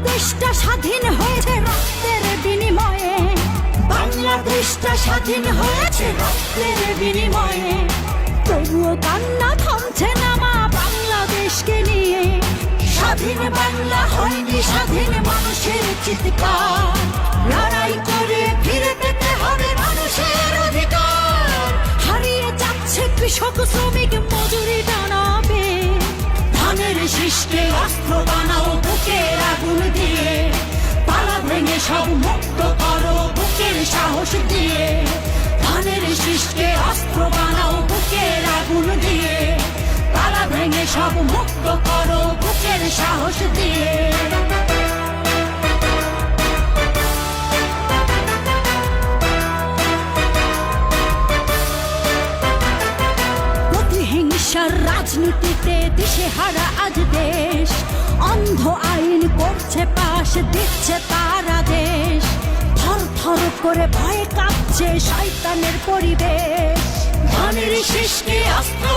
বাংলাদেশটা স্বাধীন হয়েছে রক্তের বিনিময়ে। বাংলাদেশটা স্বাধীন হয়েছে রক্তের বিনিময়ে। তবুও কান্না থামছে না মা বাংলাদেশকে নিয়ে। স্বাধীন বাংলা হয়নি স্বাধীন মানুষের চিৎকার। লড়াই করে ফিরে পেতে হবে মানুষের অধিকার। হারিয়ে যাচ্ছে কৃষক, শ্রমিক, মজুরি টানাবে ধানের শীষকে অস্ত্র বানাও, বুকের সব মুক্ত করো, বুকের সাহস দিয়ে। ধানের শীষকে অস্ত্র বানাও, বুকের আগুন দিয়ে। পালা ভেঙে সব মুক্ত করো, বুকের সাহস দিয়ে। প্রতিহিংসার রাজনীতিতে দিশে হারা আজ দেশ। অন্ধ আইন করছে, পাশ দিচ্ছে করে ভয়ে কাঁপছে শয়তানের পরিবেশ। ধানের শেষকে বুকে